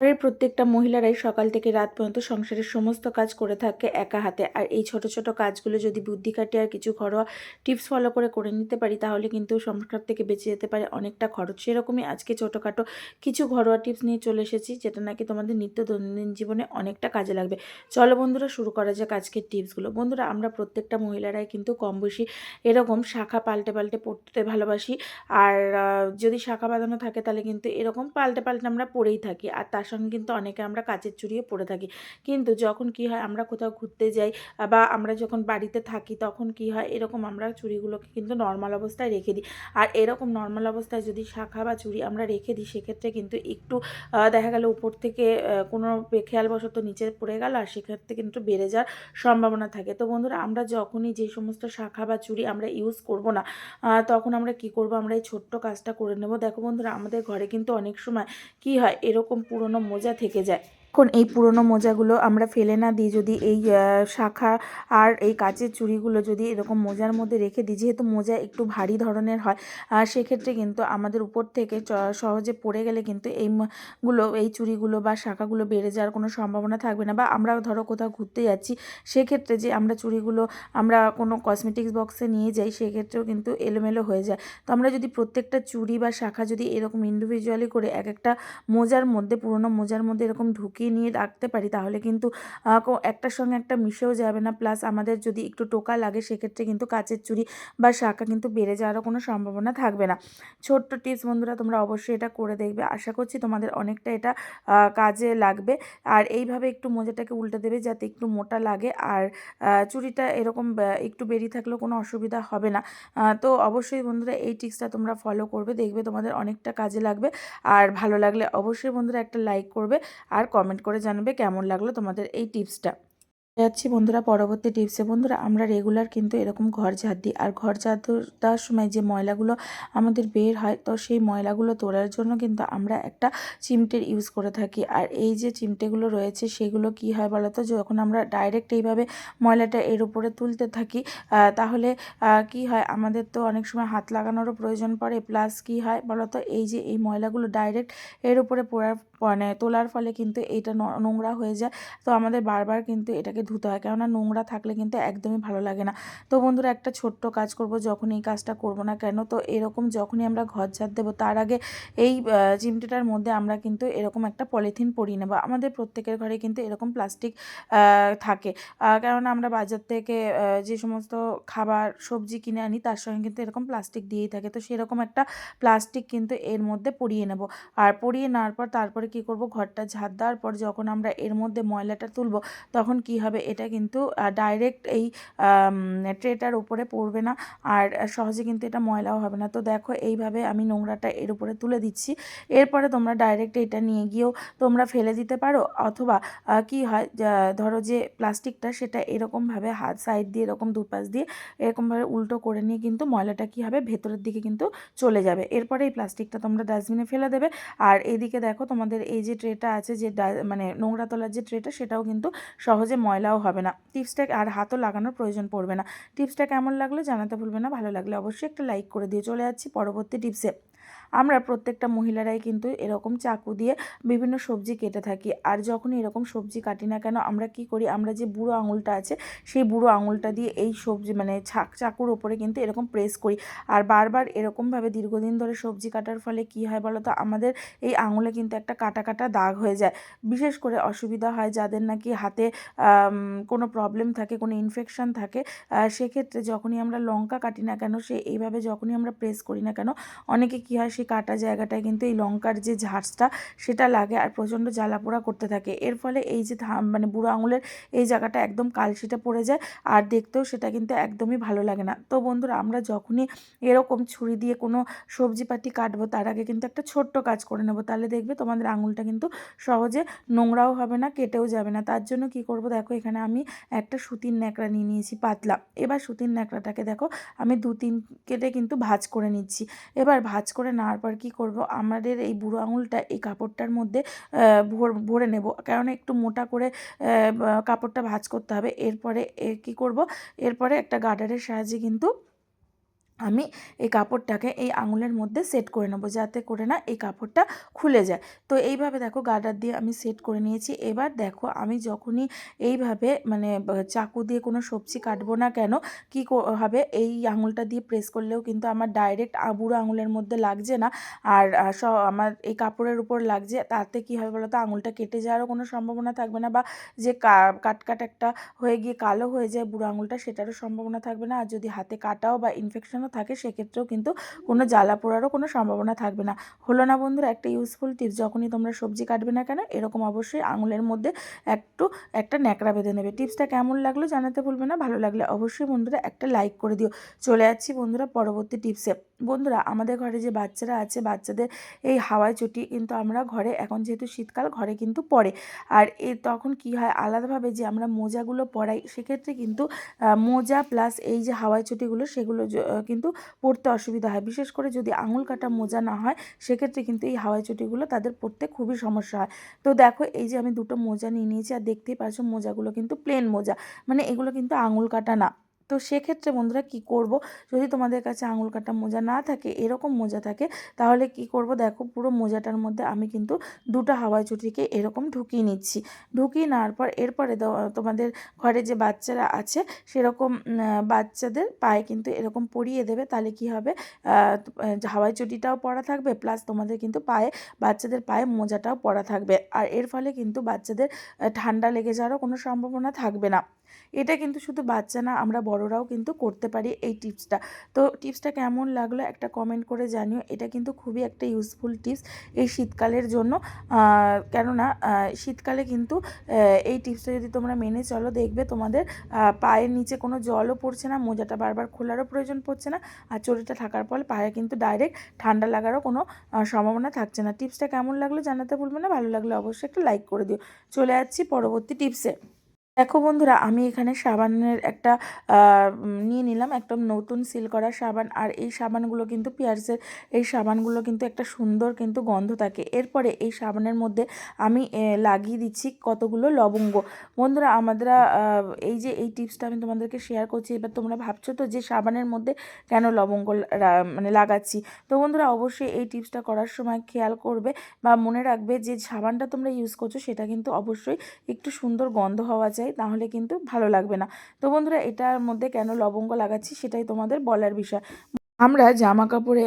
ঘরের প্রত্যেকটা মহিলারাই সকাল থেকে রাত পর্যন্ত সংসারের সমস্ত কাজ করে থাকে একা হাতে। আর এই ছোট ছোট কাজগুলো যদি বুদ্ধি খাটিয়ে আর কিছু ঘরোয়া টিপস ফলো করে করে নিতে পারি, তাহলে কিন্তু সংসার থেকে বেঁচে যেতে পারে অনেকটা খরচ। সেরকমই আজকে ছোটোখাটো কিছু ঘরোয়া টিপস নিয়ে চলে এসেছি, যেটা নাকি তোমাদের নিত্য দৈনন্দিন জীবনে অনেকটা কাজে লাগবে। চলো বন্ধুরা, শুরু করা যাক আজকের টিপসগুলো বন্ধুরা, আমরা প্রত্যেকটা মহিলারাই কিন্তু কম বেশি এরকম শাখা পাল্টে পাল্টে পড়তে ভালোবাসি। আর যদি শাখা বাঁধানো থাকে, তাহলে কিন্তু এরকম পাল্টে পাল্টে আমরা পড়েই থাকি। আর তার সঙ্গে কিন্তু অনেকে আমরা কাচের চুড়িও পরে থাকি। কিন্তু যখন কি হয়, আমরা কোথাও ঘুরতে যাই বা আমরা যখন বাড়িতে থাকি, তখন কি হয়, এরকম আমরা চুড়িগুলোকে কিন্তু নর্মাল অবস্থায় রেখে দিই। আর এরকম নর্মাল অবস্থায় যদি শাখা বা চুড়ি আমরা রেখে দিই, সেক্ষেত্রে কিন্তু একটু দেখা গেল উপর থেকে কোনো খেয়ালবশত নিচে পড়ে গেল আর সেক্ষেত্রে কিন্তু বেড়ে যাওয়ার সম্ভাবনা থাকে। তো বন্ধুরা, আমরা যখনই যে সমস্ত শাখা বা চুড়ি আমরা ইউজ করব না তখন আমরা কি করব? আমরা এই ছোট্ট কাজটা করে নেব। দেখো বন্ধুরা, আমাদের ঘরে কিন্তু অনেক সময় কি হয়, এরকম পুরনো মোজা থেকে যায়। এখন এই পুরনো মোজাগুলো আমরা ফেলে না দিই, যদি এই শাখা আর এই কাচের চুড়িগুলো যদি এরকম মোজার মধ্যে রেখে দিই, যেহেতু মোজা একটু ভারী ধরনের হয় আর সেক্ষেত্রে কিন্তু আমাদের উপর থেকে সহজে পড়ে গেলে কিন্তু এই ম- গুলো এই চুড়িগুলো বা শাখাগুলো বেড়ে যাওয়ার কোনো সম্ভাবনা থাকবে না। বা আমরা ধরো কোথাও ঘুরতে যাচ্ছি, সেক্ষেত্রে যে আমরা চুড়িগুলো আমরা কোনো কসমেটিক্স বক্সে নিয়ে যাই, সেক্ষেত্রেও কিন্তু এলোমেলো হয়ে যায়। তো আমরা যদি প্রত্যেকটা চুড়ি বা শাখা যদি এরকম ইন্ডিভিজুয়ালি করে এক একটা মোজার মধ্যে, পুরনো মোজার মধ্যে এরকম ঢুকিয়ে নিয়ে রাখতে পারি, তাহলে কিন্তু একটার সঙ্গে একটা মিশেও যাবে না। প্লাস আমাদের যদি একটু টোকা লাগে, সেক্ষেত্রে কিন্তু কাচের চুরি বা শাখা কিন্তু বেড়ে যাওয়ারও কোনো সম্ভাবনা থাকবে না। ছোট্ট টিপস বন্ধুরা, তোমরা অবশ্যই এটা করে দেখবে। আশা করছি তোমাদের অনেকটা এটা কাজে লাগবে। আর এইভাবে একটু মোজাটাকে উল্টে দেবে যাতে একটু মোটা লাগে। আর চুরিটা এরকম একটু বেরিয়ে থাকলেও কোনো অসুবিধা হবে না। তো অবশ্যই বন্ধুরা, এই টিপসটা তোমরা ফলো করবে, দেখবে তোমাদের অনেকটা কাজে লাগবে। আর ভালো লাগলে অবশ্যই বন্ধুরা একটা লাইক করবে। আর কমেন্ট করে জানাবে কেমন লাগল তোমাদের এই টিপসটা যাচ্ছি বন্ধুরা পরবর্তী টিপসে বন্ধুরা, আমরা রেগুলার কিন্তু এরকম ঘর ঝাড় দিই। আর ঘর ঝাড় দেওয়ার সময় যে ময়লাগুলো আমাদের বের হয়, তো সেই ময়লাগুলো তোলার জন্য কিন্তু আমরা একটা চিমটের ইউজ করে থাকি। আর এই যে চিমটেগুলো রয়েছে, সেগুলো কি হয় বলতো? যখন আমরা ডাইরেক্ট এইভাবে ময়লাটা এর উপরে তুলতে থাকি তাহলে কি হয়? আমাদের তো অনেক সময় হাত লাগানোরও প্রয়োজন পড়ে। প্লাস কি হয় বলতো? এই যে এই ময়লাগুলো ডাইরেক্ট এর উপরে পড়ার মানে তোলার ফলে কিন্তু এটা নোংরা হয়ে যায়। তো আমাদের বারবার কিন্তু এটাকে ধুতে হয়। কেননা নোংরা থাকলে কিন্তু একদমই ভালো লাগে না। তো বন্ধুরা, একটা ছোট্ট কাজ করব, যখন এই কাজটা করব না কেন, তো এরকম যখনই আমরা ঘর ঝাড় দেবো, তার আগে এই চিমটেটার মধ্যে আমরা কিন্তু এরকম একটা পলিথিন পরিয়ে নেব। আমাদের প্রত্যেকের ঘরে কিন্তু এরকম প্লাস্টিক থাকে। কেননা আমরা বাজার থেকে যে সমস্ত খাবার, সবজি কিনে আনি, তার সঙ্গে কিন্তু এরকম প্লাস্টিক দিয়েই থাকে। তো সেরকম একটা প্লাস্টিক কিন্তু এর মধ্যে পরিয়ে নেব। আর পরিয়ে নেওয়ার পর তারপরে কি করব, ঘরটা ঝাড় দেওয়ার পর যখন আমরা এর মধ্যে ময়লাটা তুলব, তখন কি হবে এটা কিন্তু ডাইরেক্ট এই ট্রেটার উপরে পড়বে না আর সহজে কিন্তু এটা ময়লাও হবে না। তো দেখো, এইভাবে আমি নোংরাটা এর উপরে তুলে দিচ্ছি। এরপরে তোমরা ডাইরেক্ট এটা নিয়ে গিয়েও তোমরা ফেলে দিতে পারো। অথবা কি হয় ধরো যে প্লাস্টিকটা সেটা এরকমভাবে হাত সাইড দিয়ে, এরকম দুপাশ দিয়ে এরকমভাবে উল্টো করে নিয়ে কিন্তু ময়লাটা কি হবে, ভেতরের দিকে কিন্তু চলে যাবে। এরপরে এই প্লাস্টিকটা তোমরা ডাস্টবিনে ফেলে দেবে। আর এদিকে দেখো, তোমাদের এই যে ট্রেটা আছে, যে মানে নোংরা তোলার যে ট্রেটা, সেটাও কিন্তু সহজে ময়লাও হবে না। টিপসটা আর হাতও লাগানোর প্রয়োজন পড়বে না। টিপসটা কেমন লাগল জানাতে ভুলবে না। ভালো লাগলে অবশ্যই একটা লাইক করে দিয়ে চলে যাচ্ছি পরবর্তী টিপসে আমরা প্রত্যেকটা মহিলারাই কিন্তু এরকম চাকু দিয়ে বিভিন্ন সবজি কেটে থাকি। আর যখনই এরকম সবজি কাটি না কেন, আমরা কি করি? আমরা যে বুড়ো আঙুলটা আছে, সেই বুড়ো আঙুলটা দিয়ে এই সবজি মানে ছাক চাকুর ওপরে কিন্তু এরকম প্রেস করি। আর বারবার এরকমভাবে দীর্ঘদিন ধরে সবজি কাটার ফলে কি হয় বলো তো? আমাদের এই আঙুলে কিন্তু একটা কাটা কাটা দাগ হয়ে যায়। বিশেষ করে অসুবিধা হয় যাদের নাকি হাতে কোনো প্রবলেম থাকে, কোনো ইনফেকশান থাকে সেক্ষেত্রে যখনই আমরা লঙ্কা কাটি না কেন, সে এইভাবে যখনই আমরা প্রেস করি না কেন, অনেকে কী হয় সেই কাটা জায়গাটায় কিন্তু এই লঙ্কার যে ঝাঁঝটা সেটা লাগে আর প্রচণ্ড জ্বালা পোড়া করতে থাকে। এর ফলে এই যে মানে বুড়ো আঙুলের এই জায়গাটা একদম কালশিটে পড়ে যায় আর দেখতেও সেটা কিন্তু একদমই ভালো লাগে না। তো বন্ধুরা, আমরা যখনই এরকম ছুরি দিয়ে কোনো সবজিপাতি কাটবো, তার আগে কিন্তু একটা ছোট্ট কাজ করে নেব। তাহলে দেখবে তোমাদের আঙুলটা কিন্তু সহজে নোংরাও হবে না, কেটেও যাবে না। তার জন্য কি করব দেখো, এখানে আমি একটা সুতির ন্যাকড়া নিয়ে নিয়েছি পাতলা। এবার সুতির ন্যাকড়াটাকে দেখো, আমি দু তিন কেটে কিন্তু ভাঁজ করে নিচ্ছি। এবার ভাঁজ করে নেওয়ার পর কি করব? আমাদের এই বুড়ো আঙুলটা এই কাপড়টার মধ্যে ভর নেব। কারণ একটু মোটা করে কাপড়টা ভাঁজ করতে হবে। এরপরে কী করব? এরপরে একটা গার্ডারের সাহায্যে কিন্তু আমি এই কাপড়টাকে এই আঙুলের মধ্যে সেট করে নেব, যাতে করে না এই কাপড়টা খুলে যায়। তো এইভাবে দেখো গার্ডার দিয়ে আমি সেট করে নিয়েছি। এবার দেখো আমি যখনই এইভাবে মানে চাকু দিয়ে কোনো সবজি কাটবো না কেন, কী হবে? এই আঙুলটা দিয়ে প্রেস করলেও কিন্তু আমার ডাইরেক্ট বুড়ো আঙুলের মধ্যে লাগছে না। আর আমার এই কাপড়ের উপর লাগছে, তাতে কী হবে বলো তো আঙুলটা কেটে যাওয়ারও কোনো সম্ভাবনা থাকবে না বা যে কা- কাট কাট একটা হয়ে গিয়ে কালো হয়ে যায় বুড়ো আঙুলটা, সেটারও সম্ভাবনা থাকবে না। আর যদি হাতে কাটাও বা ইনফেকশনও থাকে সেক্ষেত্রেও কিন্তু কোনো জ্বালা পোড়ারও কোনো সম্ভাবনা থাকবে না। হলো না বন্ধুরা, একটা ইউজফুল টিপস যখনই তোমরা সবজি কাটবে না কেন, এরকম অবশ্যই আঙুলের মধ্যে একটু, একটা ন্যাকড়া বেঁধে নেবে। টিপসটা কেমন লাগল জানাতে ভুলবে না, ভালো লাগলে অবশ্যই বন্ধুরা একটা লাইক করে দিও। চলে যাচ্ছি বন্ধুরা পরবর্তী টিপসে বন্ধুরা, আমাদের ঘরে যে বাচ্চারা আছে, বাচ্চাদের এই হাওয়াই চটি কিন্তু আমরা ঘরে, এখন যেহেতু শীতকাল, ঘরে কিন্তু পড়ে আর এ তখন কি হয়, আলাদাভাবে যে আমরা মোজাগুলো পরাই, সেক্ষেত্রে কিন্তু মোজা প্লাস এই যে হাওয়াই চটিগুলো, সেগুলো কিন্তু পরতে অসুবিধা হয়। বিশেষ করে যদি আঙুল কাটা মোজা না হয়, সেক্ষেত্রে কিন্তু এই হাওয়াই চটিগুলো তাদের পরতে খুবই সমস্যা হয়। তো দেখো, এই যে আমি দুটো মোজা নিয়ে নিয়েছি, আর দেখতেই পাচ্ছ, মোজাগুলো কিন্তু প্লেন মোজা। মানে এগুলো কিন্তু আঙুল কাটা না। তো সেক্ষেত্রে বন্ধুরা কি করব? যদি তোমাদের কাছে আঙুল কাটা মোজা না থাকে, এরকম মোজা থাকে, তাহলে কি করব? দেখো পুরো মোজাটার মধ্যে আমি কিন্তু দুটো হাওয়াই চটিকে এরকম ঢুকিয়ে নিচ্ছি। ঢুকিয়ে নেওয়ার পর এরপরে তোমাদের ঘরে যে বাচ্চারা আছে, সেরকম বাচ্চাদের পায়ে কিন্তু এরকম পরিয়ে দেবে, তাহলে কি হবে? হাওয়াই চটিটাও পরা থাকবে, প্লাস তোমাদের কিন্তু পায়ে, বাচ্চাদের পায়ে মোজাটাও পরা থাকবে। আর এর ফলে কিন্তু বাচ্চাদের ঠান্ডা লেগে যাওয়ারও কোনো সম্ভাবনা থাকবে না। এটা কিন্তু শুধু বাচ্চা না, আমরা বড়রাও কিন্তু করতে পারি এই টিপসটা। তো টিপসটা কেমন লাগল একটা কমেন্ট করে জানিও, এটা কিন্তু খুবই একটা ইউজফুল টিপস এই শীতকালের জন্য। কেননা শীতকালে কিন্তু এই টিপসটা যদি তোমরা মেনে চলো, দেখবে তোমাদের পায়ের নিচে কোনো জলও পড়ছে না, মোজাটা বারবার খোলারও প্রয়োজন পড়ছে না, আর চটিটা থাকার ফলে পায়ে কিন্তু ডাইরেক্ট ঠান্ডা লাগারও কোনো সম্ভাবনা থাকছে না। টিপসটা কেমন লাগল জানাতে ভুলবে না, ভালো লাগলে অবশ্যই একটা লাইক করে দিও। চলে যাচ্ছি পরবর্তী টিপসে দেখো বন্ধুরা, আমি এখানে সাবানের একটা নিয়ে নিলাম একদম নতুন সিল করা সাবান, আর এই সাবানগুলো কিন্তু পিয়ার্সের, এই সাবানগুলো কিন্তু একটা সুন্দর কিন্তু গন্ধ থাকে। এরপরে এই সাবানের মধ্যে আমি লাগিয়ে দিচ্ছি কতগুলো লবঙ্গ। বন্ধুরা, আমাদের এই যে এই টিপসটা আমি তোমাদেরকে শেয়ার করছি, এবার তোমরা ভাবছ তো যে সাবানের মধ্যে কেন লবঙ্গ মানে লাগাচ্ছি? তো বন্ধুরা, অবশ্যই এই টিপসটা করার সময় খেয়াল করবে বা মনে রাখবে যে সাবানটা তোমরা ইউজ করছ, সেটা কিন্তু অবশ্যই একটু সুন্দর গন্ধ হওয়া চাই তাহলে কিন্তু ভালো লাগবে না। তো বন্ধুরা এটার মধ্যে কেন লবঙ্গ লাগাচ্ছি সেটাই তোমাদের বলার বিষয়। আমরা জামা কাপড়ে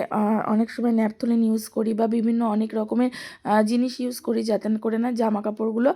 অনেক সময় ন্যাপথলিন ইউজ করি বা বিভিন্ন অনেক রকমের জিনিস ইউজ করি যাতে করে না জামা কাপড়গুলো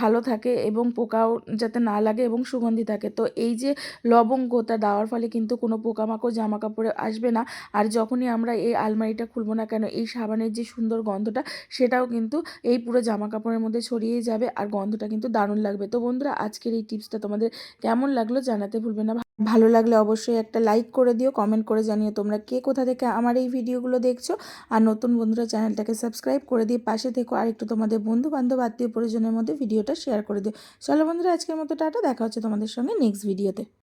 ভালো থাকে এবং পোকাও যাতে না লাগে এবং সুগন্ধি থাকে। তো এই যে লবঙ্গটা দেওয়ার ফলে কিন্তু কোনো পোকামাকড় জামা কাপড়ে আসবে না। আর যখনই আমরা এই আলমারিটা খুলবো না কেন, এই সাবানের যে সুন্দর গন্ধটা, সেটাও কিন্তু এই পুরো জামা কাপড়ের মধ্যে ছড়িয়ে যাবে আর গন্ধটা কিন্তু দারুণ লাগবে। তো বন্ধুরা, আজকের এই টিপসটা তোমাদের কেমন লাগল জানাতে ভুলবে না। ভালো লাগলে অবশ্যই একটা লাইক করে দিও কমেন্ট করে জানিও তোমরা কে কোথা থেকে আমার এই ভিডিওগুলো দেখছ। আর নতুন বন্ধুরা চ্যানেলটাকে সাবস্ক্রাইব করে দিয়ে পাশে থেকো, আর একটু তোমাদের বন্ধু বান্ধব আত্মীয় পরিজনের মধ্যে ভিডিওটা শেয়ার করে দিও। চলো বন্ধুরা আজকের মতো টাটা, দেখা হচ্ছে তোমাদের সঙ্গে নেক্সট ভিডিওতে